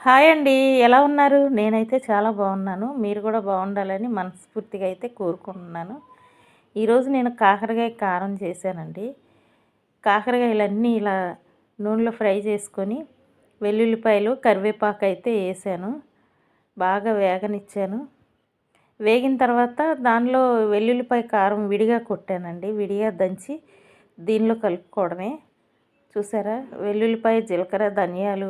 Hi అండి. ఎలా ఉన్నారు? నేనైతే చాలా బాగున్నాను. మీరు కూడా బాగుండాలని మనస్ఫూర్తిగా అయితే కోరుకుంటున్నాను. ఈరోజు నేను కాకరకాయ కారం చేశానండి. కాకరకాయలన్నీ ఇలా నూనెలో ఫ్రై చేసుకొని వెల్లుల్లిపాయలు కరివేపాకు అయితే వేసాను. బాగా వేగనిచ్చాను. వేగిన తర్వాత దానిలో వెల్లుల్లిపాయ కారం విడిగా కొట్టానండి. విడిగా దంచి దీనిలో కలుపుకోవడమే. చూసారా? వెల్లుల్లిపాయ జీలకర్ర ధనియాలు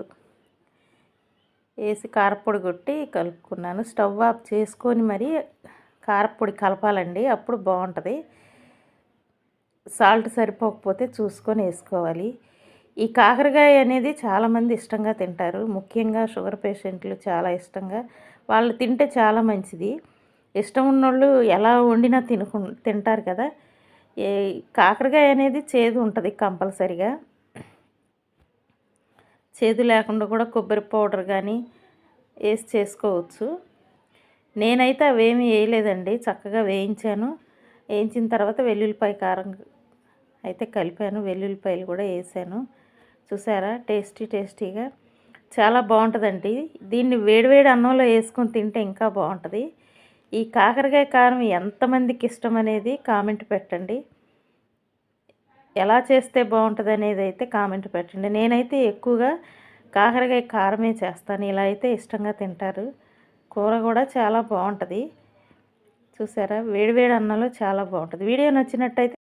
వేసి కారపొడి కొట్టి కలుపుకున్నాను. స్టవ్ ఆఫ్ చేసుకొని మరి కారపొడి కలపాలండి. అప్పుడు బాగుంటుంది. సాల్ట్ సరిపోకపోతే చూసుకొని వేసుకోవాలి. ఈ కాకరకాయ అనేది చాలామంది ఇష్టంగా తింటారు. ముఖ్యంగా షుగర్ పేషెంట్లు చాలా ఇష్టంగా. వాళ్ళు తింటే చాలా మంచిది. ఇష్టం ఉన్నోళ్ళు ఎలా వండినా తినుకు తింటారు కదా. ఏ కాకరకాయ అనేది చేదు ఉంటుంది కంపల్సరిగా. చేదు లేకుండా కూడా కొబ్బరి పౌడర్ కానీ వేసి చేసుకోవచ్చు. నేనైతే అవేమి వేయలేదండి. చక్కగా వేయించాను. వేయించిన తర్వాత వెల్లుల్లిపాయ కారం అయితే కలిపాను. వెల్లుల్లిపాయలు కూడా వేసాను. చూసారా? టేస్టీ టేస్టీగా. చాలా బాగుంటుందండి. దీన్ని వేడివేడి అన్నంలో వేసుకొని తింటే ఇంకా బాగుంటుంది. ఈ కాకరకాయ కారం ఎంతమందికి ఇష్టం అనేది కామెంట్ పెట్టండి. ఎలా చేస్తే బాగుంటుంది అనేది అయితే కామెంట్ పెట్టండి. నేనైతే ఎక్కువగా కాకరకాయ కారమే చేస్తాను. ఇలా అయితే ఇష్టంగా తింటారు. కూర కూడా చాలా బాగుంటుంది. చూసారా? వేడివేడి అన్నంలో చాలా బాగుంటుంది. వీడియో నచ్చినట్టయితే